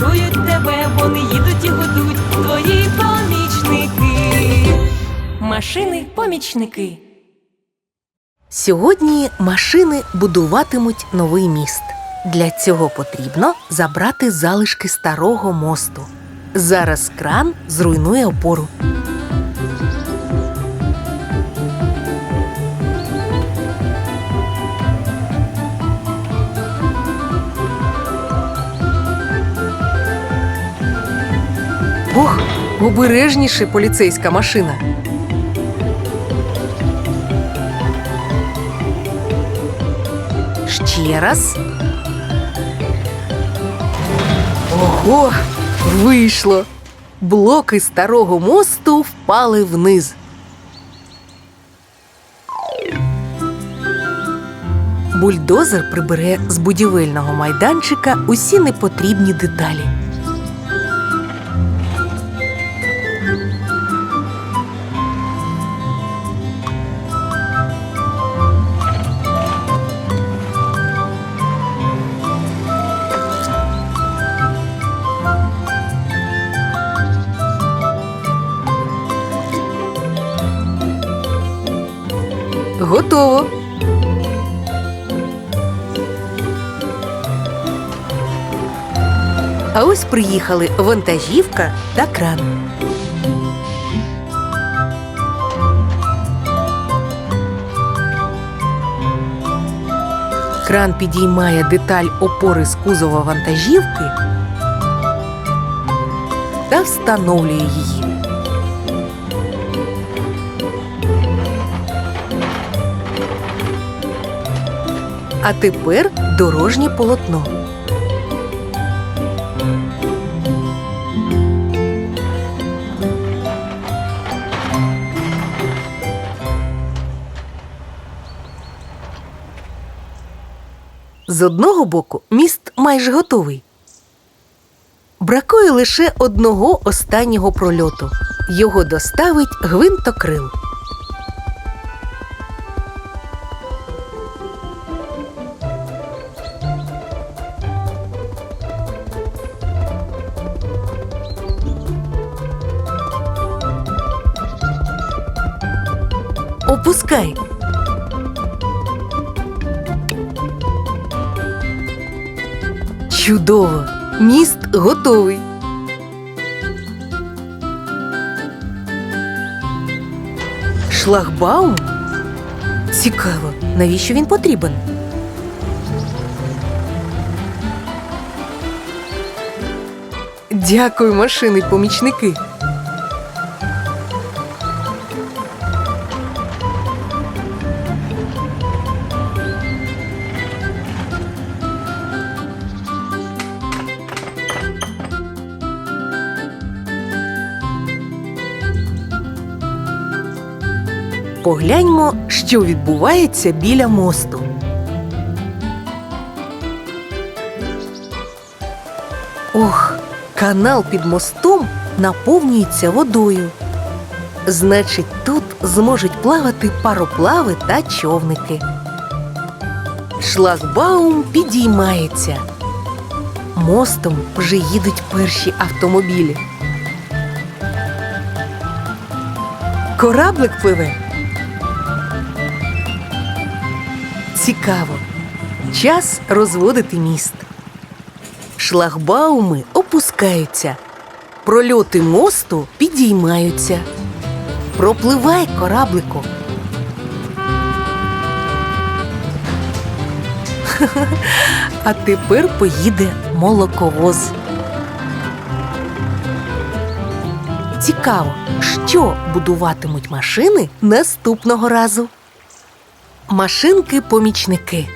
чують тебе, вони їдуть і гудуть. Твої помічники. Машини, помічники. Сьогодні машини будуватимуть новий міст. Для цього потрібно забрати залишки старого мосту. Зараз кран зруйнує опору. Обережніше поліцейська машина. Ще раз. Ого, вийшло. Блоки старого мосту впали вниз. Бульдозер прибере з будівельного майданчика усі непотрібні деталі. Готово. А ось приїхали вантажівка та кран. Кран підіймає деталь опори з кузова вантажівки та встановлює її. А тепер дорожнє полотно. З одного боку міст майже готовий. Бракує лише одного останнього прольоту. Його доставить гвинтокрил. Опускай. Чудово! Міст готовий. Шлагбаум? Цікаво, навіщо він потрібен? Дякую, машини, помічники. Погляньмо, що відбувається біля мосту. Ох, канал під мостом наповнюється водою. Значить, тут зможуть плавати пароплави та човники. Шлагбаум підіймається. Мостом вже їдуть перші автомобілі. Кораблик пливе. Цікаво. Час розводити міст. Шлагбауми опускаються. Прольоти мосту підіймаються. Пропливай, кораблику. А тепер поїде молоковоз. Цікаво, що будуватимуть машини наступного разу. Машинки-помічники.